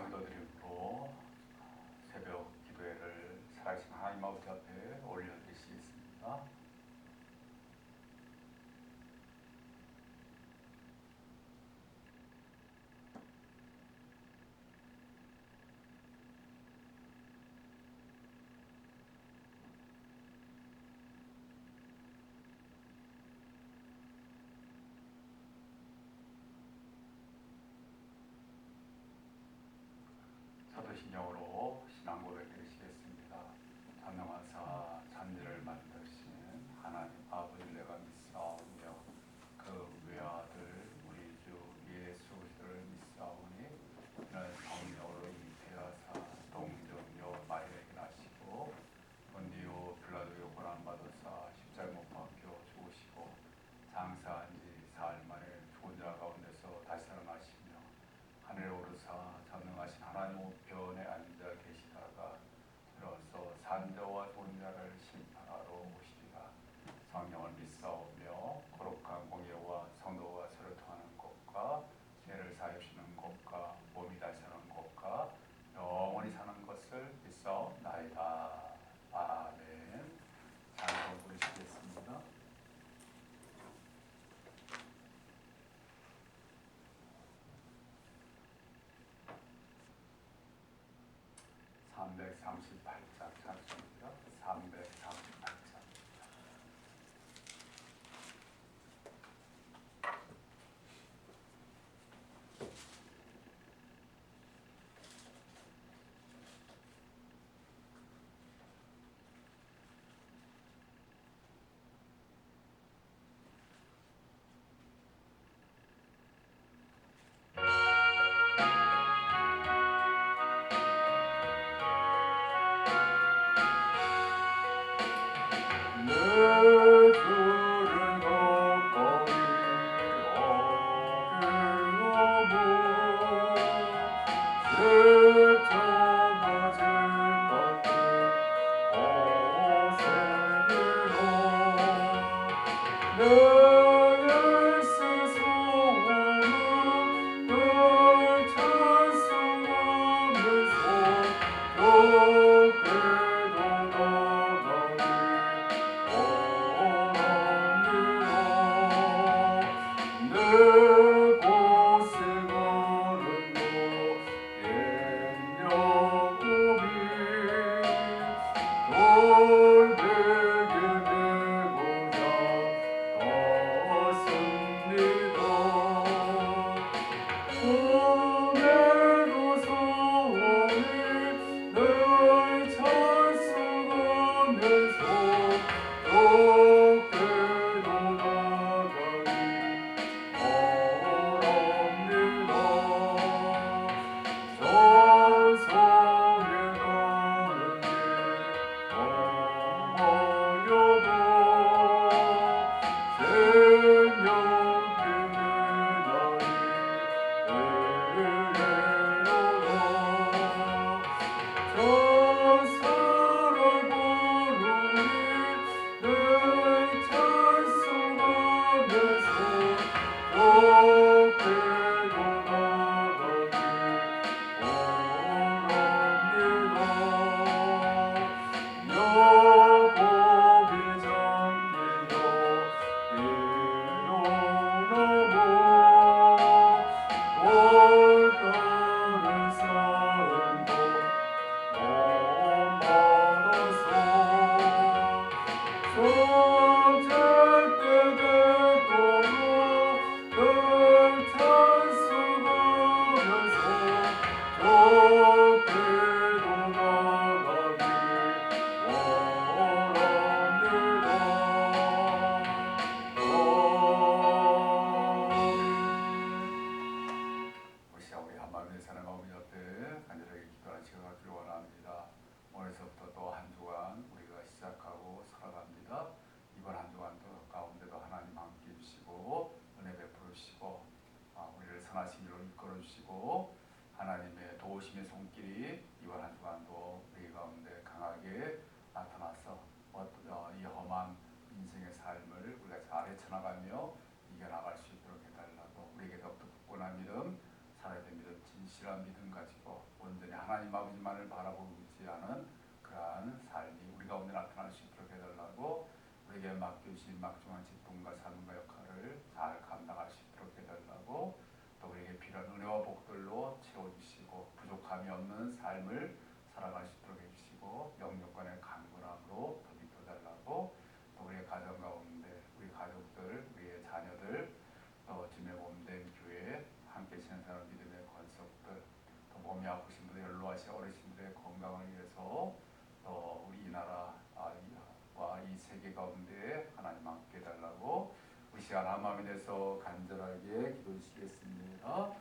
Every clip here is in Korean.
감사 Oh. 복들로 채워주시고 부족함이 없는 삶을 살아갈 수 있도록 해주시고 영역권의 강건함으로 더 믿어달라고 또 우리의 가정 가운데 우리 가족들 우리의 자녀들 또 주님의 몸된 교회 함께 지낸 사람 믿음의 건속들 또 몸이 아프신 분들 연로하신 어르신들의 건강을 위해서 또 우리 나라와 아, 이 세계 가운데 하나님 함께 달라고 이 그 시간 암암에 대해서 간절하게 기도 주시겠습니다.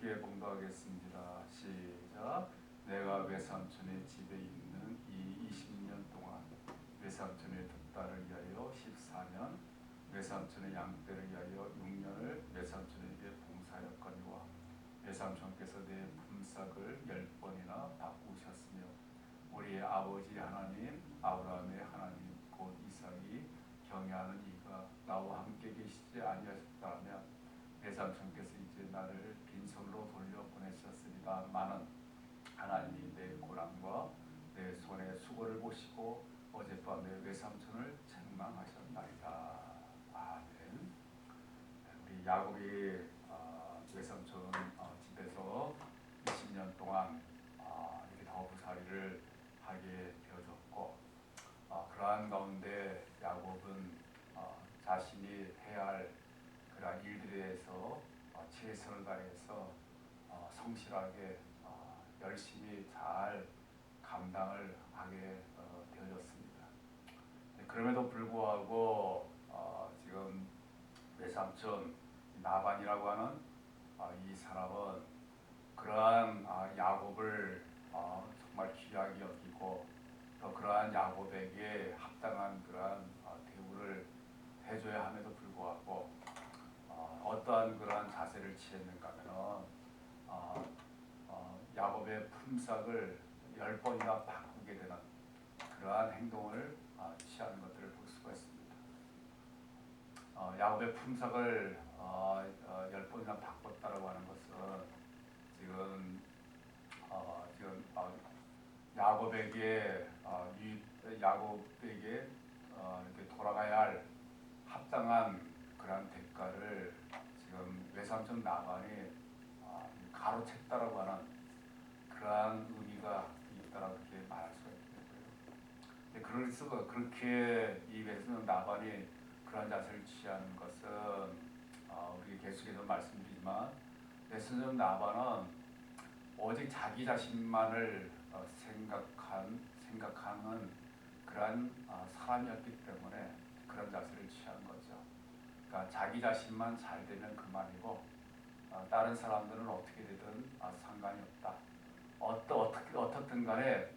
함께 공부하겠습니다. 시작. 내가 외삼촌의 집에 있는 이 20년 동안 외삼촌의 두 딸을 위하여 14년, 외삼촌의 양떼를 위하여 6년을 외삼촌에게 봉사하였거니와 외삼촌께서 내 품삯을 야곱이 어, 외삼촌 어, 집에서 20년 동안 어, 이렇게 더부살이를 하게 되어졌고 어, 그러한 가운데 야곱은 어, 자신이 해야 할 그러한 일들에 대해서 어, 최선을 다해서 어, 성실하게 어, 열심히 잘 감당을 하게 어, 되어졌습니다. 네, 그럼에도 불구하고 어, 지금 외삼촌 나반이라고 하는 어, 이 사람은 그러한 아, 야곱을 어, 정말 귀하게 여기고 또 그러한 야곱에게 합당한 그러한 어, 대우를 해줘야 함에도 불구하고 어, 어떠한 그러한 자세를 취했는가 어, 야곱의 품삯을 열 번이나 바꾸게 되는 그러한 행동을 어, 취하는 것들을 볼 수가 있습니다. 어, 야곱의 품삯을 어, 어, 열 번이나 바꿨다라고 하는 것은 지금 어, 지금 어, 야곱에게 어, 이 야곱에게 어, 이렇게 돌아가야 할 합당한 그러한 대가를 지금 외삼촌 나반이 어, 가로챘다라고 하는 그러한 의미가 있다라고 이렇게 말할 수가 있고요. 근데 그래서 그렇게 이 외삼촌 나반이 그러한 자세를 취하는 것은 계속해서 말씀드리지만 외삼촌 나반은 오직 자기 자신만을 어, 생각한 생각하는 그러한 어, 사람이었기 때문에 그런 자세를 취한 거죠. 그러니까 자기 자신만 잘 되면 그만이고 어, 다른 사람들은 어떻게 되든 어, 상관이 없다. 어떠 어떻게 어떻든 간에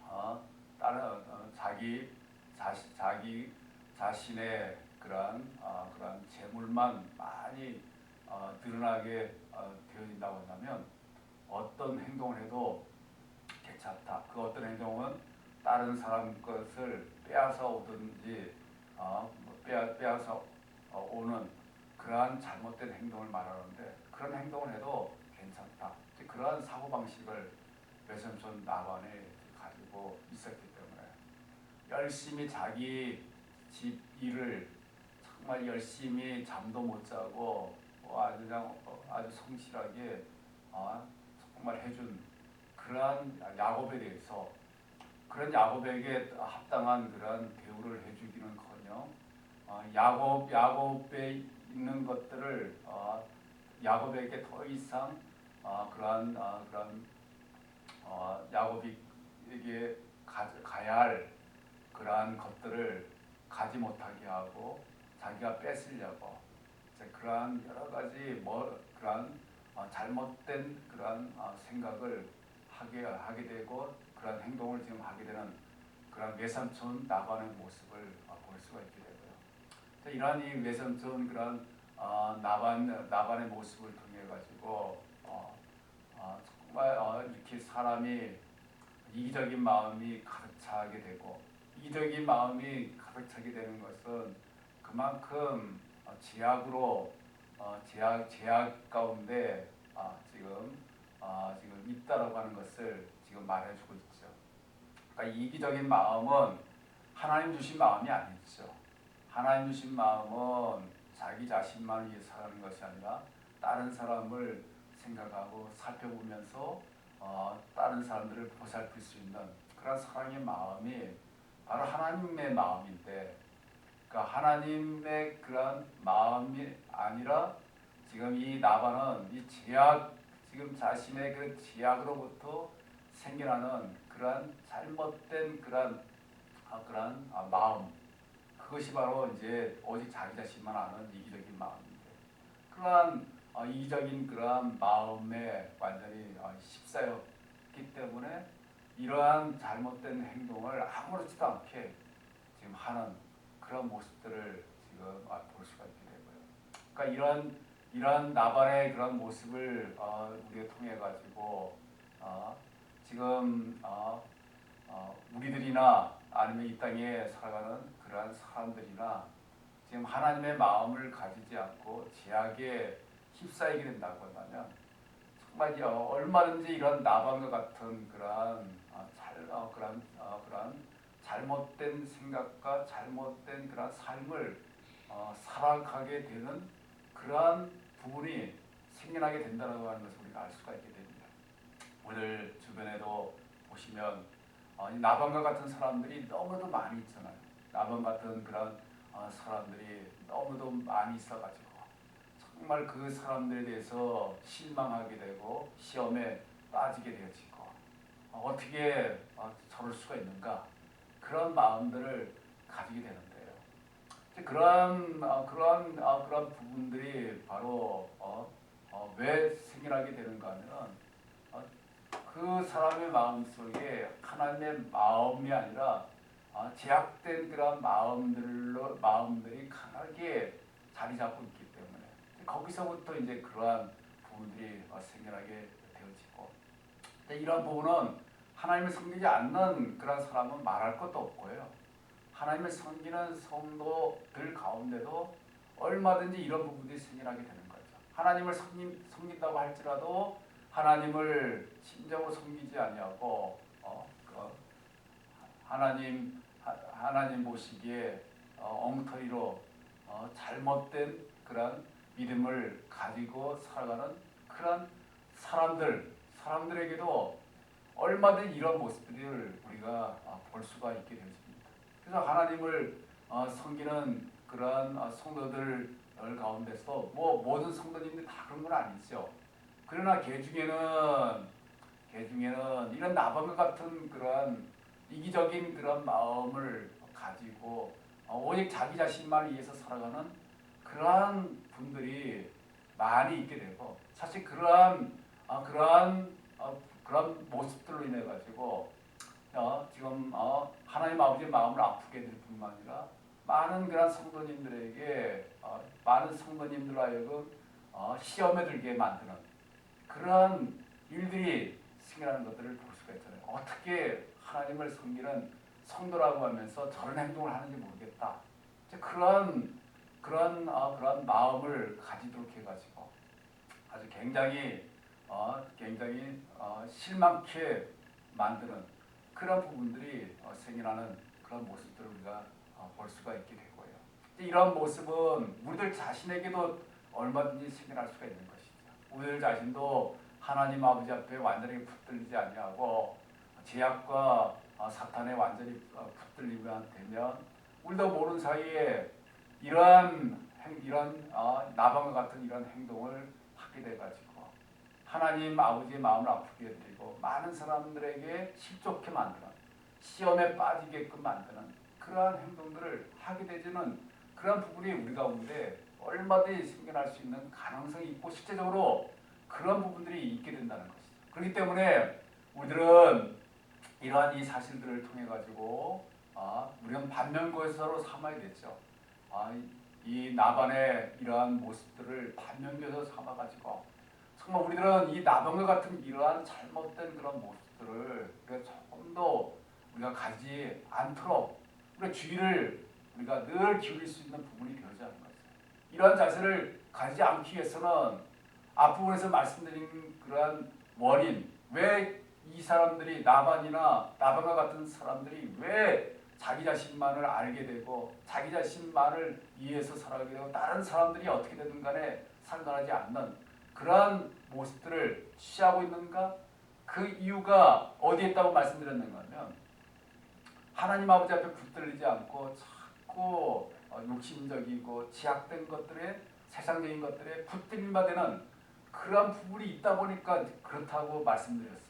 어, 다른 어, 자기 자시, 자기 자신의 그러한 어, 그러한 재물만 많이 어, 드러나게 어, 되어진다고 한다면 어떤 행동을 해도 괜찮다. 그 어떤 행동은 다른 사람 것을 빼앗아 오든지 어, 뭐 빼앗, 빼앗아 어, 오는 그러한 잘못된 행동을 말하는데 그런 행동을 해도 괜찮다. 그러한 사고 방식을 외삼촌 나반이 가지고 있었기 때문에 열심히 자기 집 일을 정말 열심히 잠도 못 자고 어, 아주 그냥 어, 아주 성실하게 어, 정말 해준 그러한 야곱에 대해서 그런 야곱에게 합당한 그런 대우를 해주기는커녕 어, 야곱 야곱에 있는 것들을 어, 야곱에게 더 이상 어, 그러한 어, 그런 어, 야곱에게 가, 가야 할 그러한 것들을 가지 못하게 하고 자기가 뺏으려고 그러한 여러 가지 뭐 그러한 어, 잘못된 그러한 어, 생각을 하게 하게 되고 그러한 행동을 지금 하게 되는 그러한 외삼촌 나반의 모습을 어, 볼 수가 있게 되고요. 자, 이러한 이 외삼촌 그러한 어, 나반 나반의 모습을 통해 가지고 정말 어, 이렇게 사람이 이기적인 마음이 가득 차게 되고 이기적인 마음이 가득 차게 되는 것은 그만큼 어, 제약으로 어, 제약 제약 가운데 어, 지금 어, 지금 있다라고 하는 것을 지금 말해주고 있죠. 그러니까 이기적인 마음은 하나님 주신 마음이 아니죠. 하나님 주신 마음은 자기 자신만을 위해 살아가는 것이 아니라 다른 사람을 생각하고 살펴보면서 어, 다른 사람들을 보살필 수 있는 그런 사랑의 마음이 바로 하나님의 마음인데 그러니까 하나님의 그런 마음이 아니라 지금 이 나반은 이 제약 지금 자신의 그 제약으로부터 생겨나는 그러한 잘못된 그러한 아, 그러한 아, 마음. 그것이 바로 이제 오직 자기 자신만 아는 이기적인 마음인데. 그러한 어, 이기적인 그러한 마음에 완전히 어, 있기 때문에 이러한 잘못된 행동을 아무렇지도 않게 지금 하는 그런 모습들을 지금 아, 볼 수가 있게 되고요. 그러니까 이런 이런 나발의 그런 모습을 어, 우리가 통해 가지고 어, 지금 어, 어, 우리들이나 아니면 이 땅에 살아가는 그러한 사람들이나 지금 하나님의 마음을 가지지 않고 제약에 휩싸이게 된다고 한다면 정말 어, 얼마든지 이런 나방과 같은 그러한 어, 잘 어, 그런 어, 그런 잘못된 생각과 잘못된 그런 삶을 어, 살아가게 되는 그러한 부분이 생겨나게 된다고 하는 것을 우리가 알 수가 있게 됩니다. 오늘 주변에도 보시면 어, 이 나방과 같은 사람들이 너무도 많이 있잖아요. 나방 같은 그런 어, 사람들이 너무도 많이 있어가지고 정말 그 사람들에 대해서 실망하게 되고 시험에 빠지게 되어지고 어, 어떻게 어, 저럴 수가 있는가 그런 마음들을 가지게 되는데요. 이제 그런 어, 그런 어, 그런 부분들이 바로 어, 어, 왜 생겨나게 되는가 하면 어, 그 사람의 마음 속에 하나님의 마음이 아니라 어, 제약된 그런 마음들로 마음들이 강하게 자리 잡고 있기 때문에 거기서부터 이제 그러한 부분들이 어, 생겨나게 되어지고 이런 부분은 하나님을 섬기지 않는 그런 사람은 말할 것도 없고요. 하나님을 섬기는 성도들 가운데도 얼마든지 이런 부분들이 생겨나게 되는 거죠. 하나님을 섬긴, 섬긴다고 할지라도 하나님을 진정으로 섬기지 아니하고 어, 그 하나님 하, 하나님 보시기에 어, 엉터리로 어, 잘못된 그런 믿음을 가지고 살아가는 그런 사람들 사람들에게도 얼마든지 이런 모습들을 우리가 어, 볼 수가 있게 되었습니다. 그래서 하나님을 어, 섬기는 그런 어, 성도들 가운데서 뭐 모든 성도님들이 다 그런 건 아니죠. 그러나 개 중에는 개 중에는 이런 나방과 같은 그런 이기적인 그런 마음을 가지고 어, 오직 자기 자신만 위해서 살아가는 그러한 분들이 많이 있게 되고 사실 그러한 어, 그러한 어, 그런 모습들로 인해 가지고 어, 지금 어, 하나님 아버지의 마음을 아프게 될 뿐만 아니라 많은 그런 성도님들에게 어, 많은 성도님들 하여금 어, 시험에 들게 만드는 그런 일들이 생겨나는 것들을 볼 수가 있잖아요. 어떻게 하나님을 섬기는 성도라고 하면서 저런 행동을 하는지 모르겠다. 이제 그런 그런 어, 그런 마음을 가지도록 해가지고 아주 굉장히 어, 굉장히 어, 실망케 만드는 그런 부분들이 어, 생겨나는 그런 모습들을 우리가 어, 볼 수가 있게 되고요. 이런 모습은 우리들 자신에게도 얼마든지 생겨날 수가 있는 것이죠. 우리들 자신도 하나님 아버지 앞에 완전히 붙들리지 아니하고 제약과 어, 사탄에 완전히 어, 붙들리면 되면 우리도 모르는 사이에 이러한 행, 이런 어, 나방과 같은 이런 행동을 하게 돼가지고 하나님 아버지의 마음을 아프게 해드리고 많은 사람들에게 실족해 만드는 시험에 빠지게끔 만드는 그러한 행동들을 하게 되지는 그런 부분이 우리 가운데 얼마든지 생겨날 수 있는 가능성이 있고 실제적으로 그런 부분들이 있게 된다는 것이죠. 그렇기 때문에 우리들은 이러한 이 사실들을 통해 가지고 아, 우리는 반면교사로 삼아야 되죠. 아, 이 나반의 이러한 모습들을 반면교사 삼아 가지고 정말 우리들은 이 나방과 같은 이러한 잘못된 그런 모습들을 우리가 조금 더 우리가 가지 않도록 우리가 주의를 우리가 늘 기울일 수 있는 부분이 되어야 하는 거죠. 이러한 자세를 가지지 않기 위해서는 앞부분에서 말씀드린 그러한 원인 왜 이 사람들이 나반이나 나반과 같은 사람들이 왜 자기 자신만을 알게 되고 자기 자신만을 위해서 살아가게 되고 다른 사람들이 어떻게 되든 간에 상관하지 않는 그러한 모습들을 취하고 있는가? 그 이유가 어디에 있다고 말씀드렸는가 하면 하나님 아버지 앞에 붙들리지 않고 자꾸 어, 욕심적이고 제약된 것들에 세상적인 것들에 붙들림 바 되는 그러한 부분이 있다 보니까 그렇다고 말씀드렸습니다.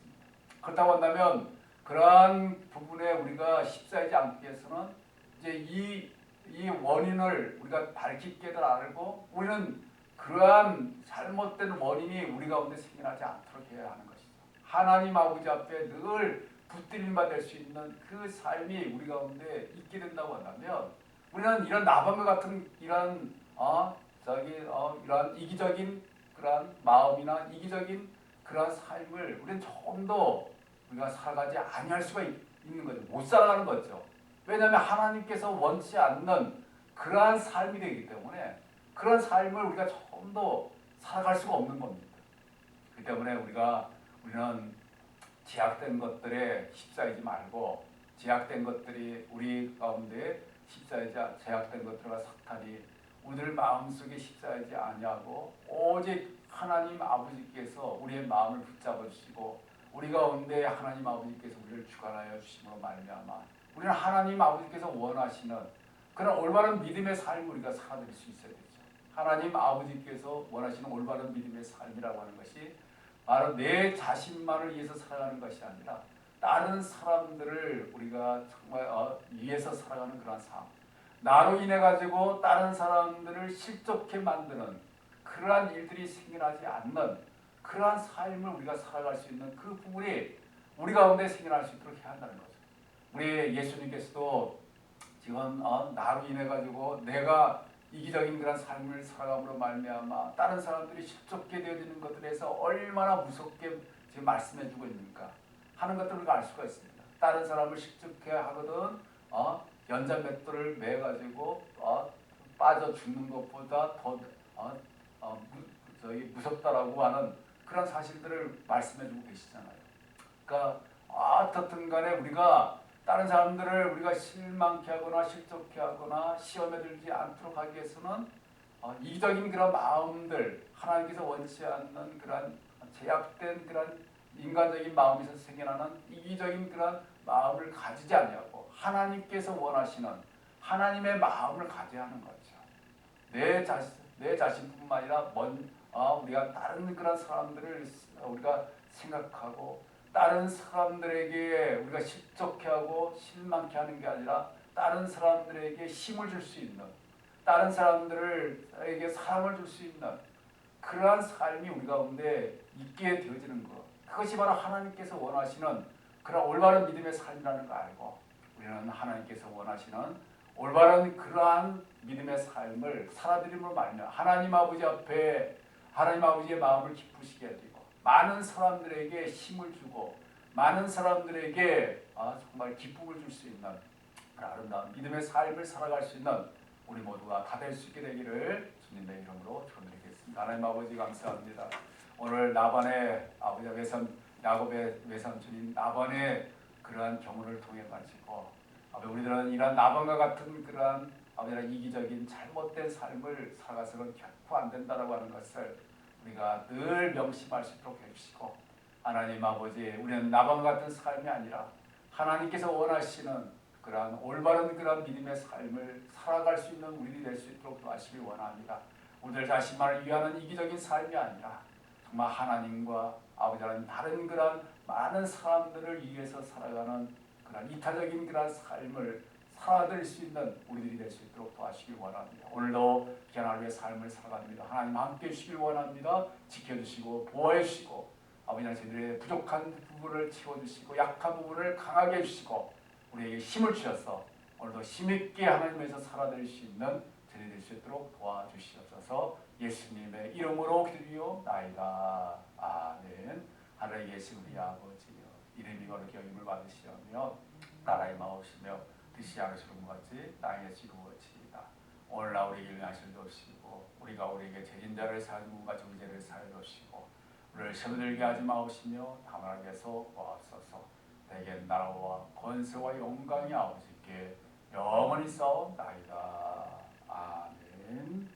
그렇다고 한다면 그러한 부분에 우리가 휩싸이지 않기 위해서는 이제 이, 이 원인을 우리가 밝히 깨달 알고 우리는 그러한 잘못된 원인이 우리 가운데 생겨나지 않도록 해야 하는 것이죠. 하나님 아버지 앞에 늘 붙들림 받을 수 있는 그 삶이 우리 가운데 있게 된다고 한다면 우리는 이런 나방과 같은 이런 어 저기 어 이런 이기적인 그런 마음이나 이기적인 그런 삶을 우리는 조금 더 우리가 살아가지 아니할 수가 있, 있는 거죠. 못 살아가는 거죠. 왜냐하면 하나님께서 원치 않는 그러한 삶이 되기 때문에 그런 삶을 우리가 조금 더 살아갈 수가 없는 겁니다. 그 때문에 우리가 우리는 제약된 것들에 휩싸이지 말고 제약된 것들이 우리 가운데 휩싸이지 제약된 것들과 사탄이 우리들 마음속에 휩싸이지 아니하고 오직 하나님 아버지께서 우리의 마음을 붙잡아 주시고 우리 가운데 하나님 아버지께서 우리를 주관하여 주심으로 말미암아 우리는 하나님 아버지께서 원하시는 그런 올바른 믿음의 삶을 우리가 살아낼 수 있어야 되죠. 하나님 아버지께서 원하시는 올바른 믿음의 삶이라고 하는 것이 바로 내 자신만을 위해서 살아가는 것이 아니라 다른 사람들을 우리가 정말 어, 위해서 살아가는 그런 삶. 나로 인해 가지고 다른 사람들을 실족해 만드는 그러한 일들이 생겨나지 않는 그러한 삶을 우리가 살아갈 수 있는 그 부분이 우리 가운데 생겨날 수 있도록 해야 한다는 거죠. 우리 예수님께서도 지금 어, 나로 인해 가지고 내가 이기적인 그런 삶을 살아감으로 말미암아 다른 사람들이 실족게 되어지는 것들에서 얼마나 무섭게 지금 말씀해 주고 있는가 하는 것들을 알 수가 있습니다. 다른 사람을 실족해 하거든 어, 연자맷돌을 매 가지고 어, 빠져 죽는 것보다 더 어, 어, 무, 저기 무섭다라고 하는 그런 사실들을 말씀해 주고 계시잖아요. 그러니까 어떻든 간에 우리가 다른 사람들을 우리가 실망케 하거나 실족케 하거나 시험에 들지 않도록 하기 위해서는 어, 이기적인 그런 마음들 하나님께서 원치 않는 그런 제약된 그런 인간적인 마음에서 생겨나는 이기적인 그런 마음을 가지지 아니하고 하나님께서 원하시는 하나님의 마음을 가져야 하는 거죠. 내 자신 내 자신뿐만 아니라 먼 어, 우리가 다른 그런 사람들을 우리가 생각하고 다른 사람들에게 우리가 실족해 하고 실망케 하는 게 아니라 다른 사람들에게 힘을 줄 수 있는 다른 사람들에게 사랑을 줄 수 있는 그러한 삶이 우리 가운데 있게 되어지는 것. 그것이 바로 하나님께서 원하시는 그런 올바른 믿음의 삶이라는 거 알고 우리는 하나님께서 원하시는 올바른 그러한 믿음의 삶을 살아드림으로 말미암아 하나님 아버지 앞에 하나님 아버지의 마음을 기쁘시게 해드리고 많은 사람들에게 힘을 주고 많은 사람들에게 아, 정말 기쁨을 줄 수 있는 아름다운 믿음의 삶을 살아갈 수 있는 우리 모두가 다 될 수 있게 되기를 주님의 이름으로 축원드리겠습니다. 하나님 아버지 감사합니다. 오늘 나반의 아버지 외삼 야곱의 외삼촌인 나반의 그러한 경우를 통해 가지고 아버지 우리들은 이러한 나반과 같은 그러한 아버지 이기적인 잘못된 삶을 살아가서는 결코 안 된다라고 하는 것을 우리가 늘 명심할 수 있도록 해주시고 하나님 아버지 우리는 나방 같은 삶이 아니라 하나님께서 원하시는 그러한 올바른 그러한 믿음의 삶을 살아갈 수 있는 우리들이 될 수 있도록 도와시길 원합니다. 우리들 자신만을 위하는 이기적인 삶이 아니라 정말 하나님과 아버지 하나님 다른 그러한 많은 사람들을 위해서 살아가는 그러한 이타적인 그러한 삶을 살아들 수 있는 우리들이 될 수 있도록 도와주시길 원합니다. 오늘도 귀한하루의 삶을 살아갑니다. 하나님 함께 해주시길 원합니다. 지켜주시고 보호해 주시고 아버지 하나님 저희들의 부족한 부분을 채워주시고 약한 부분을 강하게 해주시고 우리에게 힘을 주셔서 오늘도 힘있게 하나님에서 살아낼 수 있는 저희 될수 있도록 도와주시옵소서 예수님의 이름으로 기도리옵나이다. 아멘 하늘에 계신 우리 아버지여 이름이 거룩히 여김을 받으시오며 나라의 마옵시며 뜻이 하루처럼 같이 땅에서 이루어지이다. 오늘날 우리에게 일하실 도시고 우리가 우리에게 죄진 자를 살문과 정죄를 살도시고 우리를 시험 들게 하지 마옵시며 다만 하게서 보옵소서 내게 나라와 권세와 영광이 아버지께 영원히 싸움나이다. 아멘